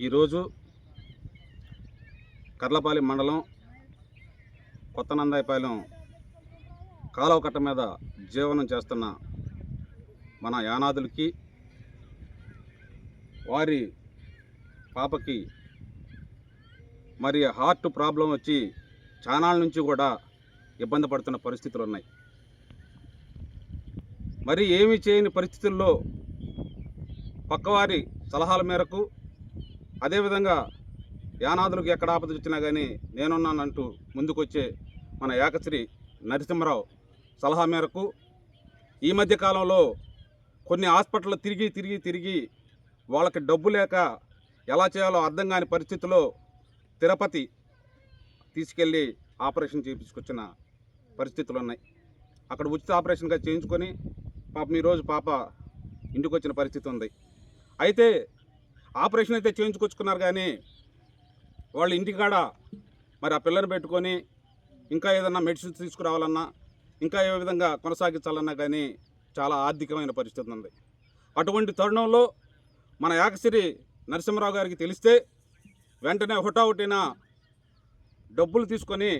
ఈరోజు కర్లపాలి మండలం కొత్త నందాయిపాలెం కాలువ కట్ట మీద జీవనం చేస్తున్న మన యానాదులకి వారి పాపకి మరి హార్ట్ ప్రాబ్లం వచ్చి చానాల నుంచి కూడా ఇబ్బంది పడుతున్న పరిస్థితులు ఉన్నాయి. మరి ఏమి చేయని పరిస్థితుల్లో పక్కవారి సలహాల మేరకు అదేవిధంగా యానాదులకు ఎక్కడ ఆపద వచ్చినా కానీ నేనున్నానంటూ ముందుకొచ్చే మన ఏకశ్రీ నరసింహరావు సలహా మేరకు ఈ మధ్య కాలంలో కొన్ని హాస్పిటల్ తిరిగి తిరిగి తిరిగి వాళ్ళకి డబ్బు లేక ఎలా చేయాలో అర్థం కాని పరిస్థితిలో తిరుపతి తీసుకెళ్ళి ఆపరేషన్ చేయించుకొచ్చిన పరిస్థితులు ఉన్నాయి. అక్కడ ఉచిత ఆపరేషన్గా చేయించుకొని పాపం ఈరోజు పాప ఇంటికి వచ్చిన పరిస్థితి ఉంది. అయితే ఆపరేషన్ అయితే చేయించుకొచ్చుకున్నారు కానీ వాళ్ళ ఇంటికాడ మరి ఆ పిల్లని పెట్టుకొని ఇంకా ఏదన్నా మెడిసిన్స్ తీసుకురావాలన్నా ఇంకా ఏ విధంగా కొనసాగించాలన్నా కానీ చాలా ఆర్థికమైన పరిస్థితి ఉంది. అటువంటి తరుణంలో మన యాకసిరి నరసింహరావు గారికి తెలిస్తే వెంటనే హుటాహుటిన డబ్బులు తీసుకొని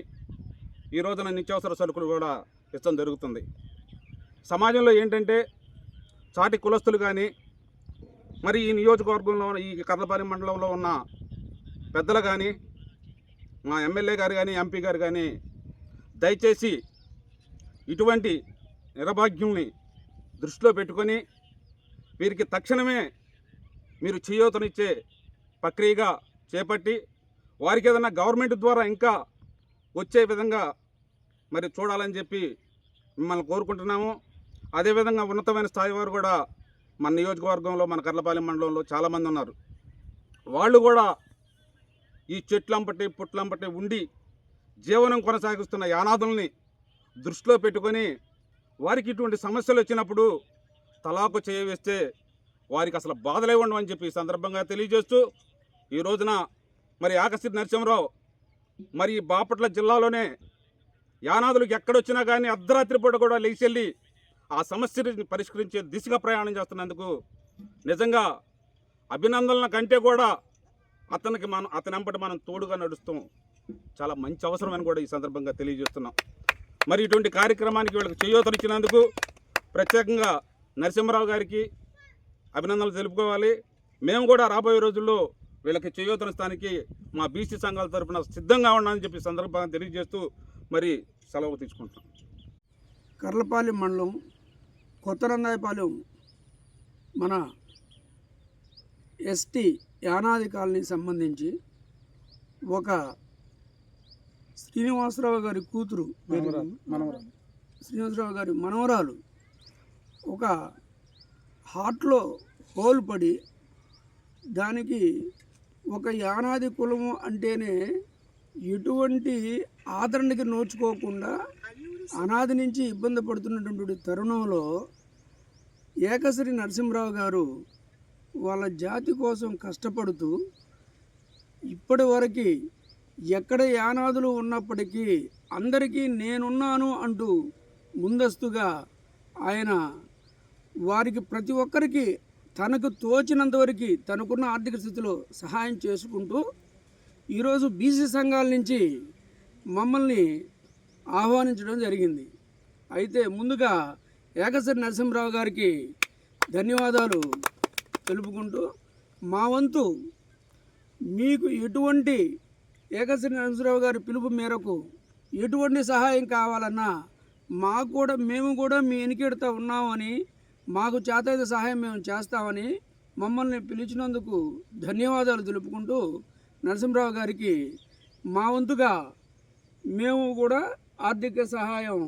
ఈ రోజున నిత్యావసర సరుకులు కూడా ఇష్టం జరుగుతుంది. సమాజంలో ఏంటంటే చాటి కులస్తులు కానీ మరి ఈ నియోజకవర్గంలో ఈ కర్లపాలెం మండలంలో ఉన్న పెద్దలు కానీ మా ఎమ్మెల్యే గారు కానీ ఎంపీ గారు కానీ దయచేసి ఇటువంటి నిర్భాగ్యుల్ని దృష్టిలో పెట్టుకొని వీరికి తక్షణమే మీరు చేయూతనిచ్చే ప్రక్రియగా చేపట్టి వారికి ఏదైనా గవర్నమెంట్ ద్వారా ఇంకా వచ్చే విధంగా మరి చూడాలని చెప్పి మిమ్మల్ని కోరుకుంటున్నాము. అదేవిధంగా ఉన్నతమైన స్థాయి వారు కూడా మన నియోజకవర్గంలో మన కర్లపాలెం మండలంలో చాలామంది ఉన్నారు. వాళ్ళు కూడా ఈ చెట్లంపటి పుట్లంపటి ఉండి జీవనం కొనసాగిస్తున్న యానాదుల్ని దృష్టిలో పెట్టుకొని వారికి ఇటువంటి సమస్యలు వచ్చినప్పుడు తలాకు చేయవేస్తే వారికి అసలు బాధలే ఉండవు అని చెప్పి సందర్భంగా తెలియజేస్తూ ఈ రోజున మరి ఆకశ్రీ నరసింహరావు మరి బాపట్ల జిల్లాలోనే యానాదులకు ఎక్కడొచ్చినా కానీ అర్ధరాత్రి పూట కూడా లేచెళ్ళి ఆ సమస్యని పరిష్కరించే దిశగా ప్రయాణం చేస్తున్నందుకు నిజంగా అభినందనల కంటే కూడా అతనికి మనం అతని మనం తోడుగా నడుస్తాం చాలా మంచి అవసరం అని కూడా ఈ సందర్భంగా తెలియజేస్తున్నాం. మరి ఇటువంటి కార్యక్రమానికి వీళ్ళకి చేయూతనిచ్చినందుకు ప్రత్యేకంగా నరసింహరావు గారికి అభినందనలు తెలుపుకోవాలి. మేము కూడా రాబోయే రోజుల్లో వీళ్ళకి చేయూతనిస్తానికి మా బీసీ సంఘాల తరపున సిద్ధంగా ఉన్నామని చెప్పి సందర్భంగా తెలియజేస్తూ మరి సెలవు తీసుకుంటాం కర్లపాలెం మండలం కొత్తరందాయపాలెం మన ఎస్టీ యానాది కాలనీకి సంబంధించి ఒక శ్రీనివాసరావు గారి కూతురు శ్రీనివాసరావు గారి మనవరాలు ఒక హార్ట్లో హోల్ పడి దానికి ఒక యానాది కులము అంటేనే ఎటువంటి ఆదరణకి నోచుకోకుండా అనాది నుంచి ఇబ్బంది పడుతున్నటువంటి తరుణంలో ఏకశ్రీ నరసింహరావు గారు వాళ్ళ జాతి కోసం కష్టపడుతూ ఇప్పటి వరకు ఎక్కడ యానాదులు ఉన్నప్పటికీ అందరికీ నేనున్నాను అంటూ ముందస్తుగా ఆయన వారికి ప్రతి ఒక్కరికి తనకు తోచినంతవరకు తనకున్న ఆర్థిక స్థితిలో సహాయం చేసుకుంటూ ఈరోజు బీసీ సంఘాల నుంచి మమ్మల్ని ఆహ్వానించడం జరిగింది. అయితే ముందుగా ఏకశ్రీ నరసింహరావు గారికి ధన్యవాదాలు తెలుపుకుంటూ మా వంతు మీకు ఎటువంటి ఏకశ్రీ నరసింహరావు గారి పిలుపు మేరకు ఎటువంటి సహాయం కావాలన్నా మాకు కూడా మేము కూడా మీ ఎనికెడుతూ ఉన్నామని మాకు చేతైన సహాయం మేము చేస్తామని మమ్మల్ని పిలిచినందుకు ధన్యవాదాలు తెలుపుకుంటూ నరసింహరావు గారికి మా వంతుగా మేము కూడా ఆర్థిక సహాయం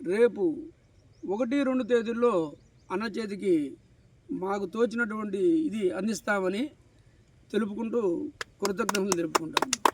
రేపు ఒకటి రెండు తేదీల్లో అన్న చేతికి మాకు తోచినటువంటి ఇది అందిస్తామని తెలుపుకుంటూ కృతజ్ఞతలు తెలుపుకుంటాము